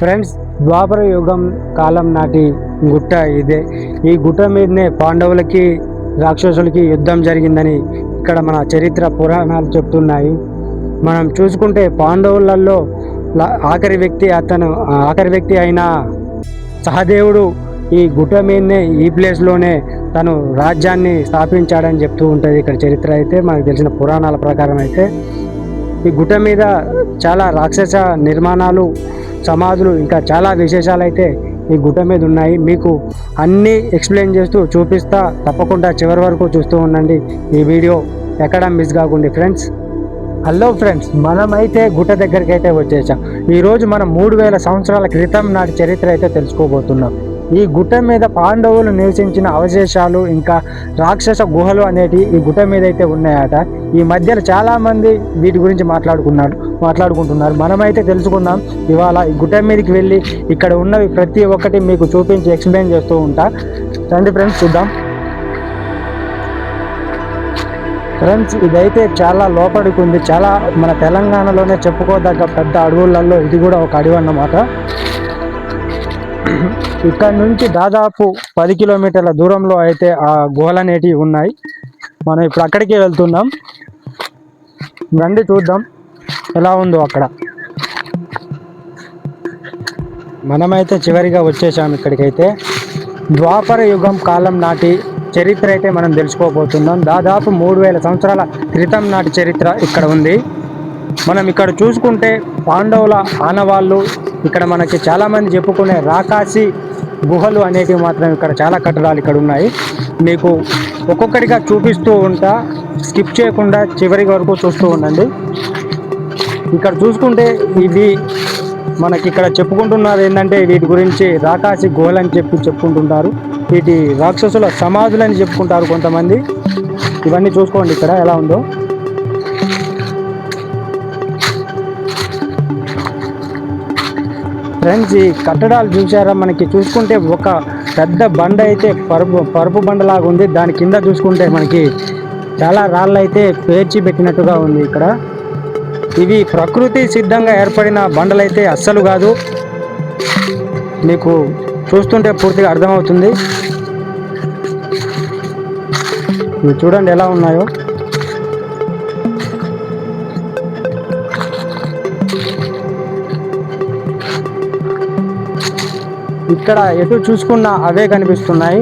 Friends ద్వాపర యుగం కాలం నాటి గుట్ట ఇదే. ఈ గుట్ట మీదనే పాండవులకి రాక్షసులకి యుద్ధం జరిగిందని ఇక్కడ మన చరిత్ర పురాణాలు చెప్తున్నాయి. మనం చూసుకుంటే పాండవులలో ఆఖరి వ్యక్తి అతను ఆఖరి వ్యక్తి అయిన సహదేవుడు ఈ గుట్ట మీదనే ఈ ప్లేస్లోనే తను రాజ్యాన్ని స్థాపించాడని చెప్తూ ఉంటుంది ఇక్కడ చరిత్ర అయితే మనకు తెలిసిన పురాణాల ప్రకారం అయితే. ఈ గుట్ట మీద చాలా రాక్షస నిర్మాణాలు సమాధులు ఇంకా చాలా విశేషాలు అయితే ఈ గుట్ట మీద ఉన్నాయి. మీకు అన్నీ ఎక్స్ప్లెయిన్ చేస్తూ చూపిస్తా తప్పకుండా చివరి వరకు చూస్తూ ఉండండి. ఈ వీడియో ఎక్కడ మిస్ కాకుండా ఫ్రెండ్స్. హలో ఫ్రెండ్స్ మనమైతే గుట్ట దగ్గరికి అయితే వచ్చేసాం ఈరోజు మనం మూడు వేల సంవత్సరాల క్రితం నాటి చరిత్ర అయితే తెలుసుకోబోతున్నాం. ఈ గుట్ట మీద పాండవులు నివసించిన అవశేషాలు ఇంకా రాక్షస గుహలు అనేటివి ఈ గుట్ట మీద అయితే ఉన్నాయట. ఈ మధ్యలో చాలామంది వీటి గురించి మాట్లాడుకున్నారు మాట్లాడుకుంటున్నారు. మనమైతే తెలుసుకుందాం ఇవాళ ఈ గుట్ట మీదకి వెళ్ళి ఇక్కడ ఉన్నవి ప్రతి ఒక్కటి మీకు చూపించి ఎక్స్ప్లెయిన్ చేస్తూ ఉంటా. రండి ఫ్రెండ్స్ చూద్దాం. ఫ్రెండ్స్ ఇదైతే చాలా లోపడికి ఉంది. చాలా మన తెలంగాణలోనే చెప్పుకోదగ్గ పెద్ద అడవులలో ఇది కూడా ఒక అడవి అన్నమాట. ఇక్కడ నుంచి దాదాపు పది కిలోమీటర్ల దూరంలో అయితే ఆ గుహలు అనేటివి ఉన్నాయి. మనం ఇప్పుడు అక్కడికి వెళ్తున్నాం. రండి చూద్దాం. ఎలా ఉందో అక్కడ. మనమైతే చివరిగా వచ్చేసాం ఇక్కడికైతే. ద్వాపర యుగం కాలం నాటి చరిత్ర అయితే మనం తెలుసుకోబోతున్నాం. దాదాపు మూడు వేల సంవత్సరాల క్రితం నాటి చరిత్ర ఇక్కడ ఉంది. మనం ఇక్కడ చూసుకుంటే పాండవుల ఆనవాళ్ళు ఇక్కడ మనకి చాలామంది చెప్పుకునే రాకాసి గుహలు అనేటివి మాత్రం ఇక్కడ చాలా కట్టడాలు ఇక్కడ ఉన్నాయి. మీకు ఒక్కొక్కటిగా చూపిస్తూ ఉంటా స్కిప్ చేయకుండా చివరి వరకు చూస్తూ ఉండండి. ఇక్కడ చూసుకుంటే ఇవి మనకి ఇక్కడ చెప్పుకుంటున్నారు ఏంటంటే వీటి గురించి రాకాసి అని చెప్పి చెప్పుకుంటుంటారు. వీటి రాక్షసుల సమాధులని చెప్పుకుంటారు కొంతమంది. ఇవన్నీ చూసుకోండి ఇక్కడ ఎలా ఉందో. ఫ్రెండ్స్ ఈ కట్టడాలు చూసారా మనకి చూసుకుంటే ఒక పెద్ద బండ అయితే పరుపు పరుపు బండలాగా ఉంది. దాని కింద చూసుకుంటే మనకి చాలా రాళ్ళు అయితే పేర్చి పెట్టినట్టుగా ఉంది ఇక్కడ. ఇవి ప్రకృతి సిద్ధంగా ఏర్పడిన బండలైతే అస్సలు కాదు. మీకు చూస్తుంటే పూర్తిగా అర్థమవుతుంది. ఇవి చూడండి ఎలా ఉన్నాయో. ఇక్కడ ఎటు చూసుకున్నా అవే కనిపిస్తున్నాయి.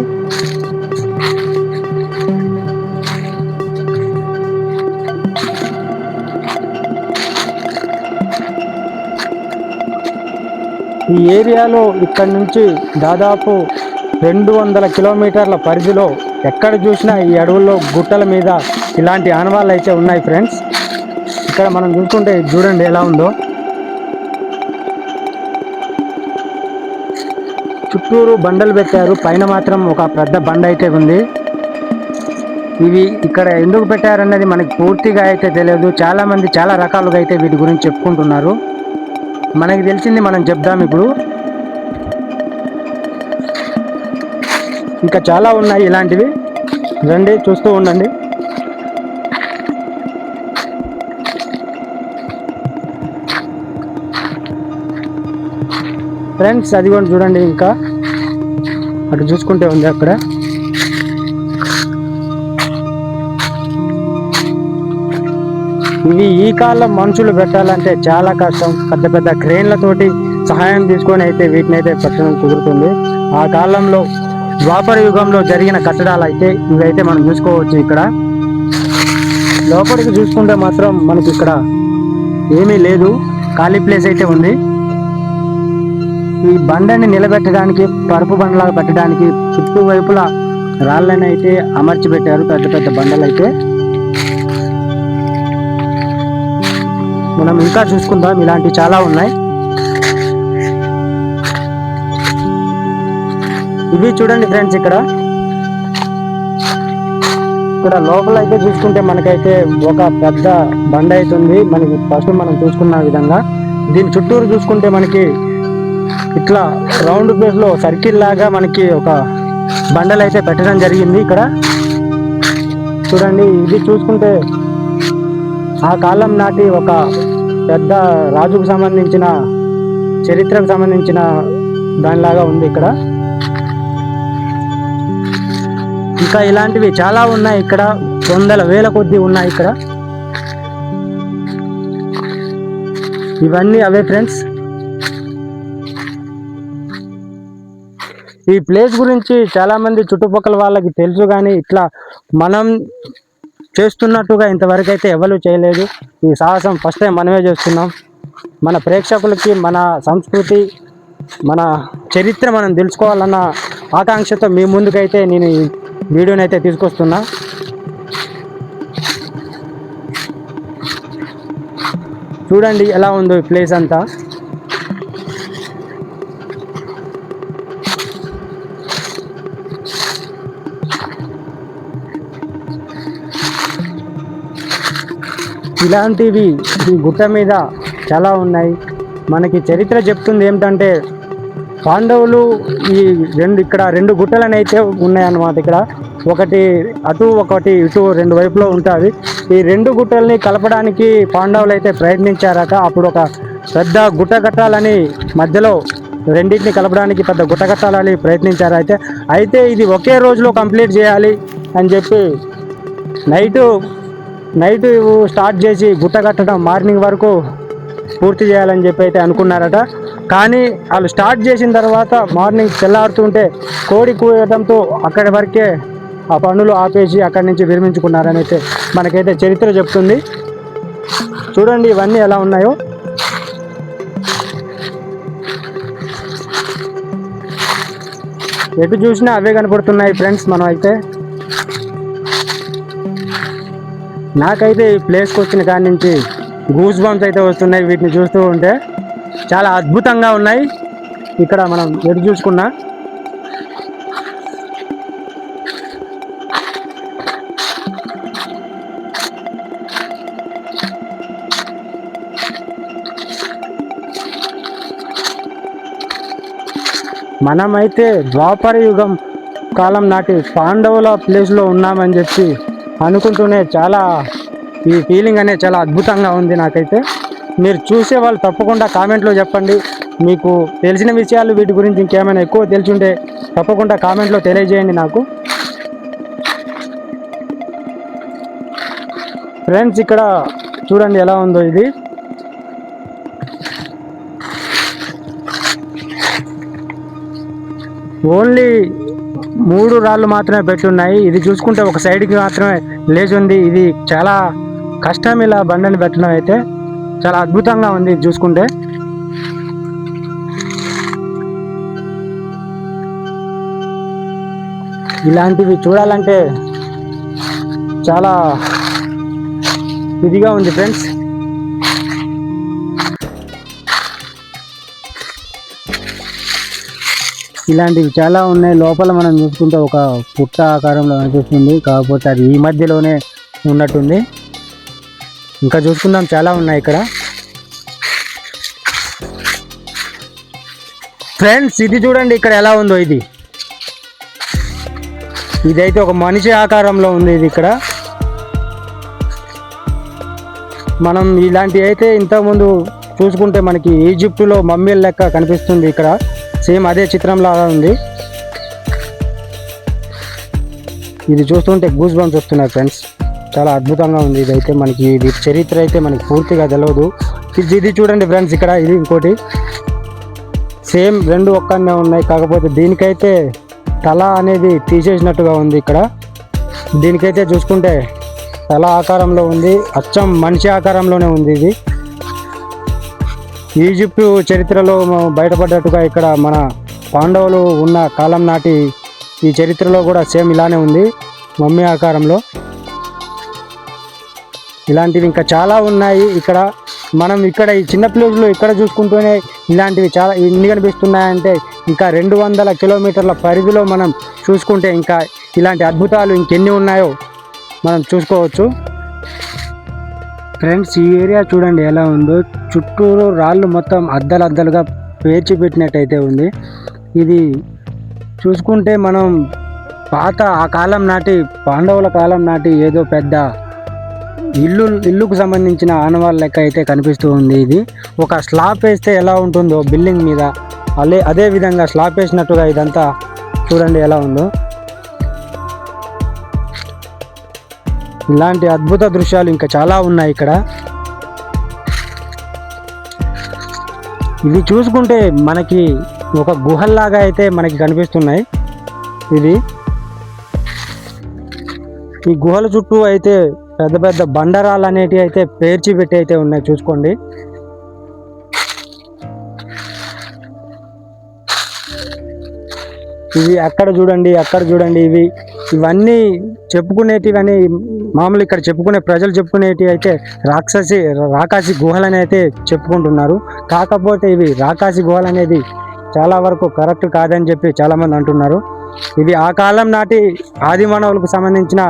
ఈ ఏరియాలో ఇక్కడ నుంచి దాదాపు రెండు వందల కిలోమీటర్ల పరిధిలో ఎక్కడ చూసినా ఈ అడవుల్లో గుట్టల మీద ఇలాంటి ఆనవాళ్ళు అయితే ఉన్నాయి ఫ్రెండ్స్ ఇక్కడ మనం చూసుకుంటే చూడండి ఎలా ఉందో. చుట్టూరు బండలు పెట్టారు. పైన మాత్రం ఒక పెద్ద బండ అయితే ఉంది. ఇవి ఇక్కడ ఎందుకు పెట్టారన్నది మనకి పూర్తిగా అయితే తెలియదు. చాలామంది చాలా రకాలుగా అయితే వీటి గురించి చెప్పుకుంటున్నారు. మనకి తెలిసింది మనం చెప్దాం ఇప్పుడు. ఇంకా చాలా ఉన్నాయి ఇలాంటివి. రండి చూస్తూ ఉండండి. ఫ్రెండ్స్ అది కూడా చూడండి ఇంకా. అటు చూసుకుంటే ఉంది అక్కడ. ఇవి ఈ కాలం మనుషులు పెట్టాలంటే చాలా కష్టం. పెద్ద పెద్ద క్రేన్లతోటి సహాయం తీసుకొని అయితే వీటిని అయితే పెట్టడం కుదురుతుంది. ఆ కాలంలో ద్వాపర యుగంలో జరిగిన కట్టడాలు అయితే ఇవైతే మనం చూసుకోవచ్చు ఇక్కడ. లోపలికి చూసుకుంటే మాత్రం మనకి ఇక్కడ ఏమీ లేదు. ఖాళీ ప్లేస్ అయితే ఉంది. ఈ బండని నిలబెట్టడానికి పరుపు బండలాగా పెట్టడానికి చుట్టూ వైపులా రాళ్ళని అయితే అమర్చి పెట్టారు పెద్ద పెద్ద బండలు అయితే మనం ఇంకా చూసుకుందాం ఇలాంటివి చాలా ఉన్నాయి. ఇవి చూడండి ఫ్రెండ్స్ ఇక్కడ. ఇక్కడ లోపల అయితే చూసుకుంటే మనకైతే ఒక పెద్ద బండ అయితే ఉంది మనకి ఫస్ట్ మనం చూసుకున్న విధంగా. దీని చుట్టూరు చూసుకుంటే మనకి ఇట్లా రౌండ్ ప్లేస్లో సర్కిల్ లాగా మనకి ఒక బండలు అయితే పెట్టడం జరిగింది ఇక్కడ. చూడండి ఇది చూసుకుంటే ఆ కాలం నాటి ఒక పెద్ద రాజుకు సంబంధించిన చరిత్రకు సంబంధించిన దానిలాగా ఉంది ఇక్కడ. ఇంకా ఇలాంటివి చాలా ఉన్నాయి ఇక్కడ. వందల వేల కొద్ది ఉన్నాయి ఇక్కడ. ఇవన్నీ అవే ఫ్రెండ్స్ ఈ ప్లేస్ గురించి చాలామంది చుట్టుపక్కల వాళ్ళకి తెలుసు కానీ ఇట్లా మనం చేస్తున్నట్టుగా ఇంతవరకు అయితే ఎవరు చేయలేదు. ఈ సాహసం ఫస్ట్ టైం మనమే చేస్తున్నాం. మన ప్రేక్షకులకి మన సంస్కృతి మన చరిత్ర మనం తెలుసుకోవాలన్న ఆకాంక్షతో మీ ముందుకైతే నేను ఈ వీడియోని అయితే తీసుకొస్తున్నా. చూడండి ఎలా ఉందో ఈ ప్లేస్ అంతా. ఇలాంటివి ఈ గుట్ట మీద చాలా ఉన్నాయి. మనకి చరిత్ర చెప్తుంది ఏమిటంటే పాండవులు ఈ రెండు ఇక్కడ రెండు గుట్టలని అయితే ఉన్నాయన్నమాట ఇక్కడ. ఒకటి అటు ఒకటి ఇటు రెండు వైపులో ఉంటుంది ఈ రెండు గుట్టల్ని కలపడానికి పాండవులు అయితే ప్రయత్నించారట. అప్పుడు ఒక పెద్ద గుట్ట కట్టాలని మధ్యలో రెండింటిని కలపడానికి పెద్ద గుట్ట కట్టాలని ప్రయత్నించారు అయితే. అయితే ఇది ఒకే రోజులో కంప్లీట్ చేయాలి అని చెప్పి నైటు నైట్ స్టార్ట్ చేసి గుట్ట కట్టడం మార్నింగ్ వరకు పూర్తి చేయాలని చెప్పి అయితే అనుకున్నారట. కానీ వాళ్ళు స్టార్ట్ చేసిన తర్వాత మార్నింగ్ తెల్లారుతుంటే కోడి కూయడంతో అక్కడి వరకే ఆ పనులు ఆపేసి అక్కడి నుంచి విరమించుకున్నారని అయితే మనకైతే చరిత్ర చెప్తుంది. చూడండి ఇవన్నీ ఎలా ఉన్నాయో. ఎటు చూసినా అవే కనపడుతున్నాయి ఫ్రెండ్స్ మనం అయితే నాకైతే ఈ ప్లేస్కి వచ్చిన కాడి నుంచి గూస్ బంప్స్ అయితే వస్తున్నాయి. వీటిని చూస్తూ ఉంటే చాలా అద్భుతంగా ఉన్నాయి. ఇక్కడ మనం ఎటు చూసుకున్నా? మనమైతే ద్వాపర యుగం కాలం నాటి పాండవుల ప్లేస్లో ఉన్నామని చెప్పి అనుకుంటూనే చాలా ఈ ఫీలింగ్ అనేది చాలా అద్భుతంగా ఉంది నాకైతే. మీరు చూసే వాళ్ళు తప్పకుండా కామెంట్లో చెప్పండి. మీకు తెలిసిన విషయాలు వీటి గురించి ఇంకేమైనా ఎక్కువ తెలిసి ఉంటే తప్పకుండా కామెంట్లో తెలియజేయండి నాకు. ఫ్రెండ్స్ ఇక్కడ చూడండి ఎలా ఉందో ఇది. ఓన్లీ మూడు రాళ్ళు మాత్రమే పెట్టున్నాయి ఇది చూసుకుంటే ఒక సైడ్కి మాత్రమే లేచి ఉంది. ఇది చాలా కష్టం ఇలా బండని పెట్టడం అయితే. చాలా అద్భుతంగా ఉంది చూసుకుంటే. ఇలాంటివి చూడాలంటే చాలా ఇదిగా ఉంది ఫ్రెండ్స్. ఇలాంటివి చాలా ఉన్నాయి. లోపల మనం చూసుకుంటే ఒక పుట్ట ఆకారంలో అనిపిస్తుంది కాకపోతే అది ఈ మధ్యలోనే ఉన్నట్టుంది. ఇంకా చూసుకుందాం చాలా ఉన్నాయి ఇక్కడ. ఫ్రెండ్స్ ఇది చూడండి ఇక్కడ ఎలా ఉందో ఇది. ఇదైతే ఒక మనిషి ఆకారంలో ఉంది ఇది ఇక్కడ. మనం ఇలాంటివి అయితే ఇంతకుముందు చూసుకుంటే మనకి ఈజిప్టులో మమ్మీల లెక్క కనిపిస్తుంది ఇక్కడ. సేమ్ అదే చిత్రం లాగా ఉంది. ఇది చూస్తుంటే గూస్ బంప్స్ వస్తున్నాయి ఫ్రెండ్స్. చాలా అద్భుతంగా ఉంది ఇదైతే మనకి. ఇది చరిత్ర అయితే మనకి పూర్తిగా తెలియదు ఇది ఇది చూడండి ఫ్రెండ్స్ ఇక్కడ ఇది ఇంకోటి. సేమ్ రెండు ఒక్కనే ఉన్నాయి. కాకపోతే దీనికైతే తల అనేది తీసేసినట్టుగా ఉంది ఇక్కడ. దీనికైతే చూసుకుంటే తల ఆకారంలో ఉంది. అచ్చం మనిషి ఆకారంలోనే ఉంది ఇది. ఈజిప్టు చరిత్రలో బయటపడ్డట్టుగా ఇక్కడ మన పాండవులు ఉన్న కాలం నాటి ఈ చరిత్రలో కూడా సేమ్ ఇలానే ఉంది మమ్మీ ఆకారంలో. ఇలాంటివి ఇంకా చాలా ఉన్నాయి ఇక్కడ. మనం ఇక్కడ ఈ చిన్న ప్లేస్లో ఇక్కడ చూసుకుంటూనే ఇలాంటివి చాలా ఎన్ని కనిపిస్తున్నాయంటే ఇంకా రెండు వందల కిలోమీటర్ల పరిధిలో మనం చూసుకుంటే ఇంకా ఇలాంటి అద్భుతాలు ఇంకెన్ని ఉన్నాయో మనం చూసుకోవచ్చు. ఫ్రెండ్స్ ఈ ఏరియా చూడండి ఎలా ఉందో. చుట్టూరు రాళ్ళు మొత్తం అద్దలు అద్దలుగా పేర్చి పెట్టినట్టయితే ఉంది. ఇది చూసుకుంటే మనం పాత ఆ కాలం నాటి పాండవుల కాలం నాటి ఏదో పెద్ద ఇల్లు ఇల్లుకు సంబంధించిన ఆనవాళ్ళ లెక్క అయితే కనిపిస్తూ ఉంది ఇది. ఒక స్లాబ్ వేస్తే ఎలా ఉంటుందో బిల్డింగ్ మీద. అదే అదే విధంగా స్లాబ్ వేసినట్టుగా ఇదంతా చూడండి ఎలా ఉందో. ఇలాంటి అద్భుత దృశ్యాలు ఇంకా చాలా ఉన్నాయి ఇక్కడ. ఇవి చూసుకుంటే మనకి ఒక గుహల్లాగా అయితే మనకి కనిపిస్తున్నాయి. ఇది. ఈ గుహల చుట్టూ అయితే పెద్ద పెద్ద బండరాలు అనేటివి అయితే పేర్చి పెట్టి అయితే ఉన్నాయి చూసుకోండి. ఇవి అక్కడ చూడండి అక్కడ చూడండి ఇవి. ఇవన్నీ చెప్పుకునేటివి అని మామూలు ఇక్కడ చెప్పుకునే ప్రజలు చెప్పుకునేటివి అయితే రాక్షసి రాకాసి గుహలని అయితే చెప్పుకుంటున్నారు. కాకపోతే ఇవి రాకాసి గుహలు అనేది చాలా వరకు కరెక్ట్ కాదని చెప్పి చాలామంది అంటున్నారు. ఇవి ఆ కాలం నాటి ఆది మానవులకు సంబంధించిన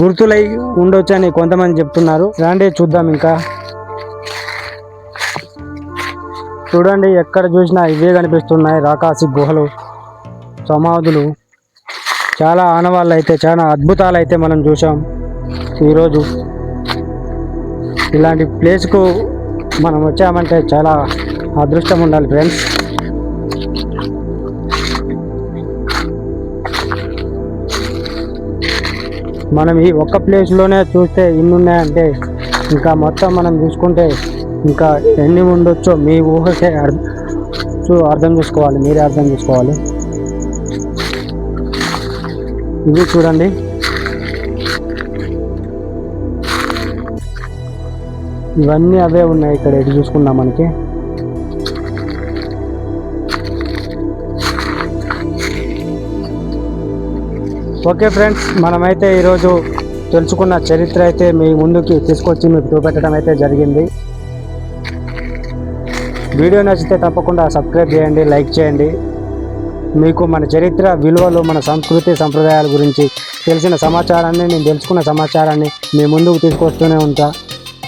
గుర్తులై ఉండొచ్చు అని కొంతమంది చెప్తున్నారు. రండి చూద్దాం ఇంకా. చూడండి ఎక్కడ చూసినా ఇవే కనిపిస్తున్నాయి రాకాసి గుహలు. సమాధులు చాలా ఆనవాళ్ళు అయితే చాలా అద్భుతాలు అయితే మనం చూసాం ఈరోజు. ఇలాంటి ప్లేస్కు మనం వచ్చామంటే చాలా అదృష్టం ఉండాలి ఫ్రెండ్స్. మనం ఈ ఒక్క ప్లేస్లోనే చూస్తే ఇన్ని ఉన్నాయంటే ఇంకా మొత్తం మనం చూసుకుంటే ఇంకా ఎన్ని ఉండొచ్చో మీ ఊహకే అర్థం చూ- అర్థం చేసుకోవాలి మీరే అర్థం చేసుకోవాలి. ఇది చూడండి. ఇవన్నీ అవే ఉన్నాయి ఇక్కడ ఎటు చూసుకున్నా మనకి. ఓకే ఫ్రెండ్స్ మనమైతే ఈరోజు తెలుసుకున్న చరిత్ర అయితే మీ ముందుకి తీసుకొచ్చి మీకు చూపెట్టడం అయితే జరిగింది. వీడియో నచ్చితే తప్పకుండా సబ్స్క్రైబ్ చేయండి లైక్ చేయండి. మీకు మన చరిత్ర విలువలు మన సంస్కృతి సంప్రదాయాల గురించి తెలిసిన సమాచారాన్ని నేను తెలుసుకున్న సమాచారాన్ని మీ ముందుకు తీసుకొస్తూనే ఉంటా.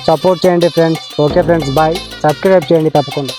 సపోర్ట్ చేయండి friends. Okay friends. Bye. Subscribe చేయండి తప్పకుండా.